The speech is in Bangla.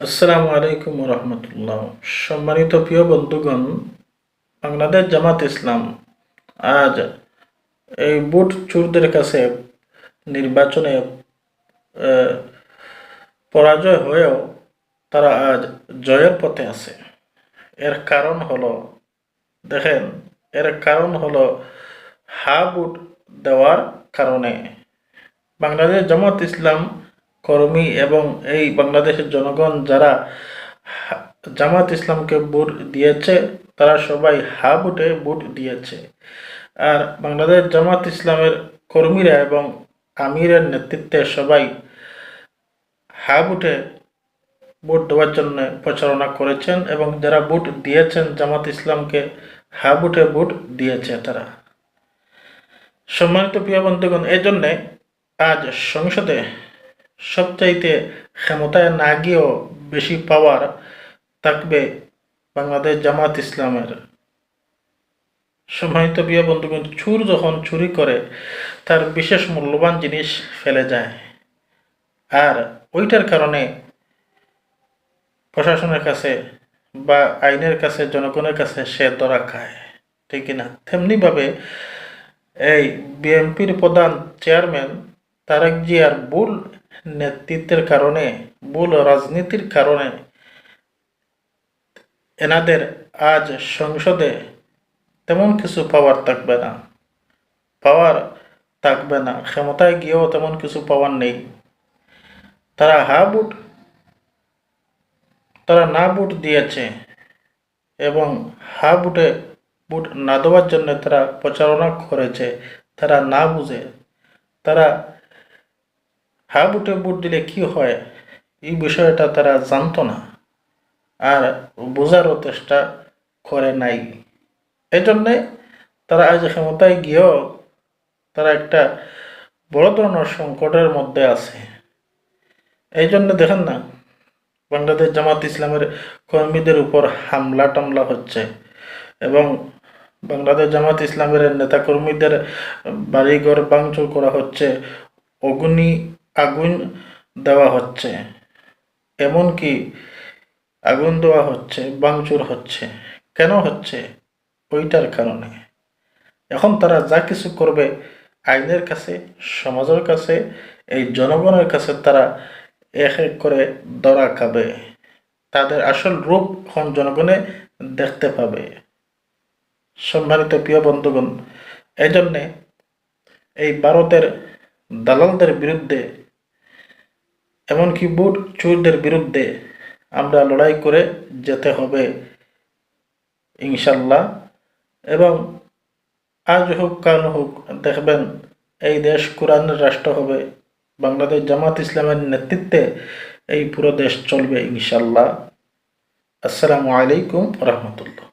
আসসালামু আলাইকুম রহমতুল্লাহ সম্মানিত প্রিয় বন্ধুগণ, বাংলাদেশ জামাত ইসলাম আজ এই বুট চোরদের কাছে নির্বাচনে পরাজয় হয়েও তারা আজ জয়ের পথে আছে। এর কারণ হলো, দেখেন, এর কারণ হলো হা বুট দেওয়ার কারণে। বাংলাদেশ জামাত ইসলাম কর্মী এবং এই বাংলাদেশের জনগণ যারা জামাত ইসলামকে ভোট দিয়েছে, তারা সবাই হা ভোটে ভোট দিয়েছে। আর বাংলাদেশ জামাত ইসলামের কর্মীরা এবং আমিরের নেতৃত্বে সবাই হা ভোটে ভোট দেওয়ার জন্য প্রচারণা করেছেন এবং যারা ভোট দিয়েছেন জামাত ইসলামকে হা ভোটে ভোট দিয়েছে তারা। সম্মানিত প্রিয় বন্ধুগণ এই জন্যে আজ সংসদে সবচাইতে ক্ষমতায় না গিয়েও বেশি পাওয়ার থাকবে বাংলাদেশ জামাত ইসলামের। সম্মানিত প্রিয় বন্ধুগণ, চুর যখন চুরি করে, তার বিশেষ মূল্যবান জিনিস ফেলে যায়। আর ওইটার কারণে প্রশাসনের কাছে বা আইনের কাছে, জনগণের কাছে সে ধরা খায়। ঠিক না তেমনিভাবে এই বিএনপির প্রধান চেয়ারম্যান তারেক জিয়ার ভুল নেতৃত্বের কারণে, ভুল রাজনীতির কারণে এনাদের আজ সংসদে তেমন কিছু পাওয়ার থাকবে না। পাওয়ার থাকবে না, ক্ষমতায় গিয়েও তেমন কিছু পাওয়ার নেই। তারা হা বুট তারা না বুট দিয়েছে এবং হা বুটে বুট না দেওয়ার জন্য তারা প্রচারণা করেছে। তারা না বুঝে, তারা হা বুটে বুট দিলে কি হয়? এই বিষয়টা তারা জানতো না। আর বোঝারও চেষ্টা করে নাই। এই জন্যে তারা আজ ক্ষমতায় গিয়েও তারা একটা বড় ধরনের সংকটের মধ্যে আছে। এই জন্য দেখেন না, বাংলাদেশ জামাত ইসলামের কর্মীদের উপর হামলা টামলা হচ্ছে এবং বাংলাদেশ জামাত ইসলামের নেতাকর্মীদের বাড়িঘর ভাঙচুর করা হচ্ছে। অগ্নি আগুন দেওয়া হচ্ছে, এমনকি আগুন দেওয়া হচ্ছে, ভাঙচুর হচ্ছে। কেন হচ্ছে? ওইটার কারণে। এখন তারা যা কিছু করবে, আইনের কাছে, সমাজের কাছে, এই জনগণের কাছে তারা এক এক করে ধরা খাবে। তাদের আসল রূপ এখন জনগণে দেখতে পাবে। সম্মানিত প্রিয় বন্ধুগণ এই জন্যে এই ভারতের দালালদের বিরুদ্ধে এমনকি বুট চুরদের বিরুদ্ধে আমরা লড়াই করে যেতে হবে ইনশাল্লাহ এবং আজ হোক, কাল হোক, দেখবেন এই দেশ কোরআনের রাষ্ট্র হবে, বাংলাদেশ জামাত ইসলামের নেতৃত্বে এই পুরো দেশ চলবে ইনশাল্লাহ আসসালামু আলাইকুম রহমতুল্লাহ।